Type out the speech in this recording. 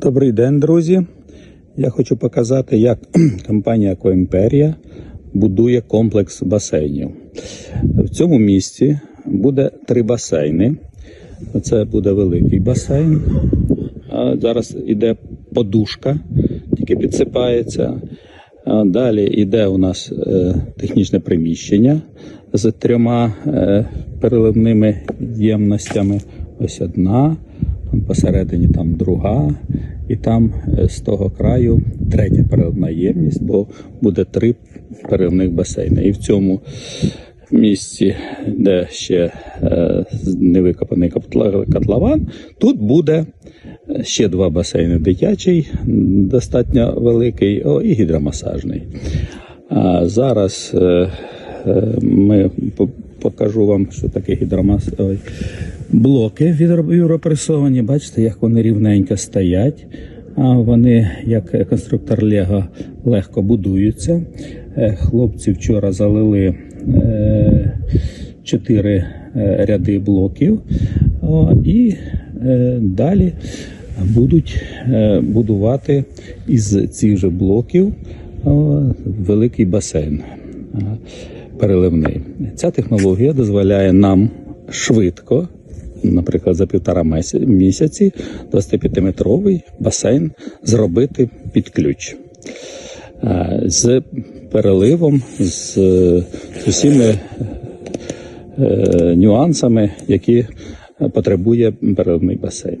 Добрий день, друзі. Я хочу показати, як компанія Акваімперія будує комплекс басейнів. В цьому місці буде три басейни. Це буде великий басейн. Зараз іде подушка, тільки підсипається. Далі йде у нас е, технічне приміщення з трьома е, переливними ємностями. Ось одна, там посередині там друга, і там е, з того краю третя переливна ємність, бо буде три переливних басейни. І в цьому місці, де ще е, невикопаний котла- котлован, тут буде е, ще два басейни: дитячий, достатньо великий, о, і гідромасажний. А зараз е, е, ми покажу вам, що таке гідромас... Блоки відро- віропресовані. Бачите, як вони рівненько стоять. А вони, як конструктор Лего, легко будуються. Е, Хлопці вчора залили е, чотири е, ряди блоків. І далі будуть будувати із цих же блоків великий басейн переливний. Ця технологія дозволяє нам швидко, наприклад, за півтора місяці 25-метровий басейн зробити під ключ. Е, З переливом, з, е, усіми е, нюансами, які потребує переливний басейн.